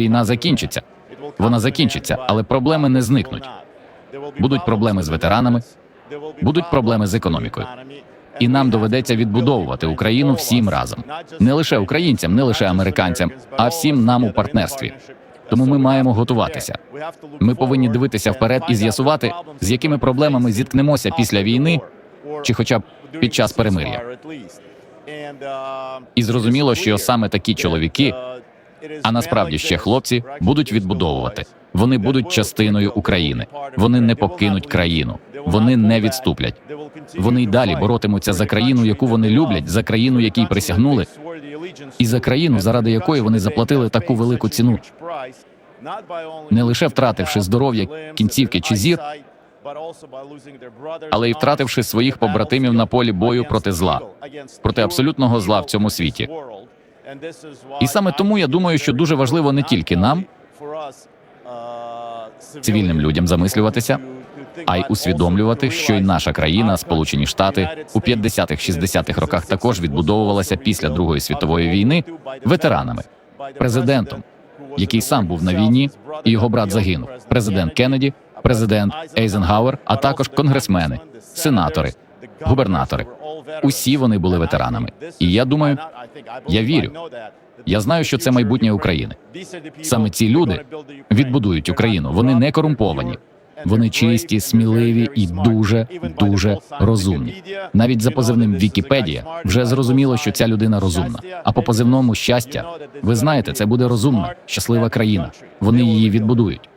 Війна закінчиться. Вона закінчиться, але проблеми не зникнуть. Будуть проблеми з ветеранами, будуть проблеми з економікою. І нам доведеться відбудовувати Україну всім разом, не лише українцям, не лише американцям, а всім нам у партнерстві. Тому ми маємо готуватися. Ми повинні дивитися вперед і з'ясувати, з якими проблемами зіткнемося після війни, чи хоча б під час перемир'я. І зрозуміло, що саме такі чоловіки, а насправді ще хлопці, будуть відбудовувати. Вони будуть частиною України. Вони не покинуть країну. Вони не відступлять. Вони й далі боротимуться за країну, яку вони люблять, за країну, якій присягнули, і за країну, заради якої вони заплатили таку велику ціну, не лише втративши здоров'я, кінцівки чи зір, але й втративши своїх побратимів на полі бою проти зла, проти абсолютного зла в цьому світі. І саме тому я думаю, що дуже важливо не тільки нам, цивільним людям замислюватися, а й усвідомлювати, що й наша країна, Сполучені Штати, у 50-х-60-х роках також відбудовувалася після Другої світової війни ветеранами, президентом, який сам був на війні, і його брат загинув. Президент Кеннеді, президент Ейзенгауер, а також конгресмени, сенатори, губернатори. Усі вони були ветеранами. І я думаю, я вірю. Я знаю, що це майбутнє України. Саме ці люди відбудують Україну. Вони не корумповані. Вони чисті, сміливі і дуже дуже розумні. Навіть за позивним Вікіпедія вже зрозуміло, що ця людина розумна. А по позивному щастя, ви знаєте, це буде розумна, щаслива країна. Вони її відбудують.